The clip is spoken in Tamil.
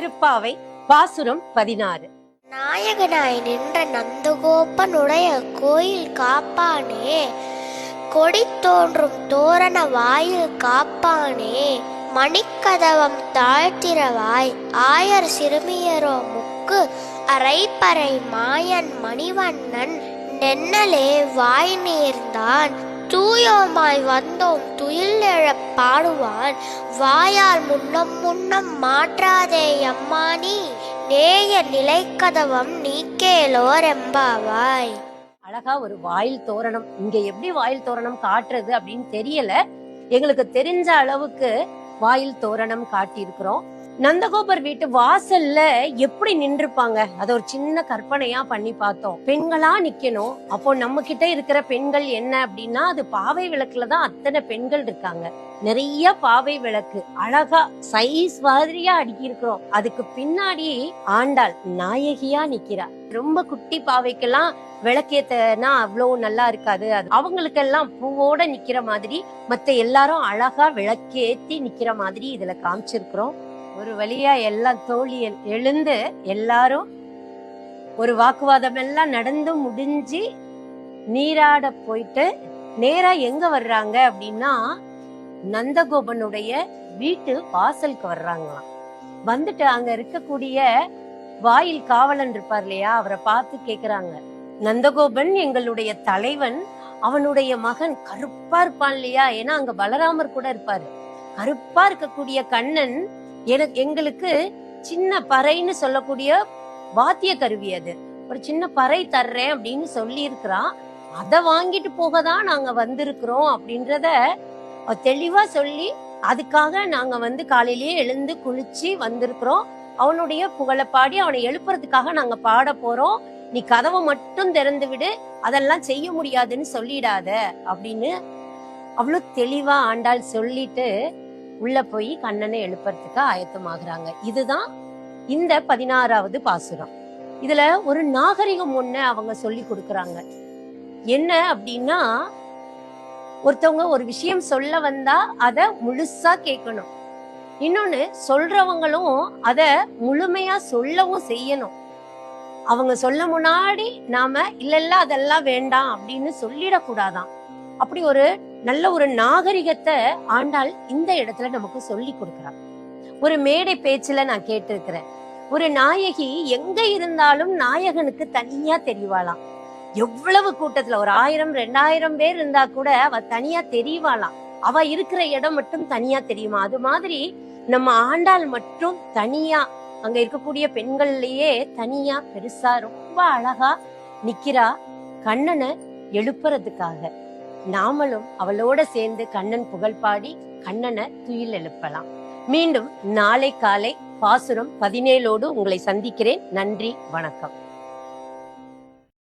திருப்பாவை பாசுரம் பதினாறு. நாயகனாய் நின்ற நந்தகோபனுடைய கோயில் காப்பானே கொடி தோன்றும் தோரண வாயில் காப்பானே மணிக்கதவம் தாழ்த்திரவாய் ஆயர் சிறுமியரோ முக்கு அரைப்பறை மாயன் மணிவண்ணன் நென்னலே வாய் நேர்ந்தான். தூயோமாய் வந்தோம் துயில் எழப் பாடுவான். வாயால் முன்னம் முன்னம் மாற்றாதே அம்மானி நேய நிலைக்கதவம் நீக்கேலோர் எம்பாவாய் அழகா ஒரு வாயில் தோரணம். இங்க எப்படி வாயில் தோரணம் காட்டுறது அப்படின்னு தெரியல. எங்களுக்கு தெரிஞ்ச அளவுக்கு வாயில் தோரணம் காட்டியிருக்கிறோம். நந்தகோபர் வீட்டு வாசல்ல எப்படி நின்றுப்பாங்க? அதை ஒரு சின்ன கற்பனையா பண்ணி பார்த்தோம். பெண்களா நிக்கணும். அப்போ நம்ம கிட்ட இருக்கிற பெண்கள் என்ன அப்படின்னா அது பாவை விளக்குல தான் அத்தனை பெண்கள் இருக்காங்க. நிறைய பாவை விளக்கு. அழகா சைஸ் மாதிரியா அடுக்கி இருக்கிறோம் அதுக்கு பின்னாடி ஆண்டாள் நாயகியா நிக்கிறா. ரொம்ப குட்டி பாவைக்கெல்லாம் விளக்கேத்தனா அவ்வளவு நல்லா இருக்காது. அது அவங்களுக்கெல்லாம் பூவோட நிக்கிற மாதிரி மத்த எல்லாரும் அழகா விளக்கேத்தி நிக்கிற மாதிரி இதுல காமிச்சிருக்கிறோம். ஒரு வழியா எல்லாம் தோழி எழுந்து எல்லாரும் ஒரு வாக்குவாதம் எல்லாம் நடந்து முடிஞ்சு நீராட போயிட்டு நேரா எங்க வர்றாங்க அப்படின்னா நந்தகோபனுடைய வீட்டு வாசலுக்கு வர்றாங்களாம். வந்துட்டு அங்க இருக்கக்கூடிய வாயில் காவலன் இருப்பார் இல்லையா அவரை பார்த்து கேக்குறாங்க. நந்தகோபன் எங்களுடைய தலைவன் அவனுடைய மகன் கருப்பா இருப்பான் இல்லையா ஏன்னா அங்க பலராமர் கூட இருப்பாரு. கருப்பா இருக்கக்கூடிய கண்ணன் எனக்கு எங்களுக்கு சின்ன பறைன்னு சொல்லக்கூடிய வாத்திய கருவி அது. ஒரு சின்ன பறை தர்றேன் அப்படின்னு சொல்லி இருக்கிறான் அதை வாங்கிட்டு போக தான் நாங்க வந்திருக்கிறோம் அப்படின்றத தெளிவா சொல்லி அதுக்காக நாங்க வந்து காலையிலேயே எழுந்து குளிச்சு வந்திருக்கிறோம். அவனுடைய புகழை பாடி அவனை எழுப்புறதுக்காக நாங்க பாட போறோம். நீ கதவை மட்டும் திறந்து விடு அதெல்லாம் செய்ய முடியாதுன்னு சொல்லிடாத அப்படின்னு அவ்வளவு தெளிவா ஆண்டாள் சொல்லிட்டு உள்ள போய் கண்ணனை எழுப்புறதுக்கு ஆயத்தமாகறாங்க. இதுதான் இந்த பதினாறாவது பாசுரம். இதுல ஒரு நாகரிகம் ஒண்ணு அவங்க சொல்லி கொடுக்கறாங்க. என்ன அப்படின்னா ஒருத்தவங்க ஒரு விஷயம் சொல்ல வந்தா அத முழுசா கேட்கணும். இன்னொன்னு சொல்றவங்களும் அத முழுமையா சொல்லவும் செய்யணும். அவங்க சொல்ல முன்னாடி நாம இல்ல இல்ல அதெல்லாம் வேண்டாம் அப்படின்னு சொல்லிடக்கூடாதாம் அப்படி ஒரு நல்ல ஒரு நாகரிகத்தை ஆண்டாள் இந்த இடத்துல நமக்கு சொல்லி கொடுக்கிறார் ஒரு மேடை பேச்சுல நான் கேட்டிருக்கிறேன். ஒரு நாயகி எங்க இருந்தாலும் நாயகனுக்கு தனியா தெரியவாளாம் எவ்வளவு கூட்டத்துல ஒரு ஆயிரம் ரெண்டாயிரம் பேர் இருந்தா கூட அவ தனியா தெரியவாளாம் அவ இருக்கிற இடம் மட்டும் தனியா தெரியுமா? அது மாதிரி நம்ம ஆண்டாள் மட்டும் தனியா அங்க இருக்கக்கூடிய பெண்கள்லயே தனியா பெருசா ரொம்ப அழகா நிக்கிறா கண்ணனை எழுப்புறதுக்காக. நாமளும் அவளோட சேர்ந்து கண்ணன் புகழ் பாடி கண்ணனை துயில் எழுப்பலாம். மீண்டும் நாளை காலை பாசுரம் பதினேழோடு உங்களை சந்திக்கிறேன். நன்றி வணக்கம்.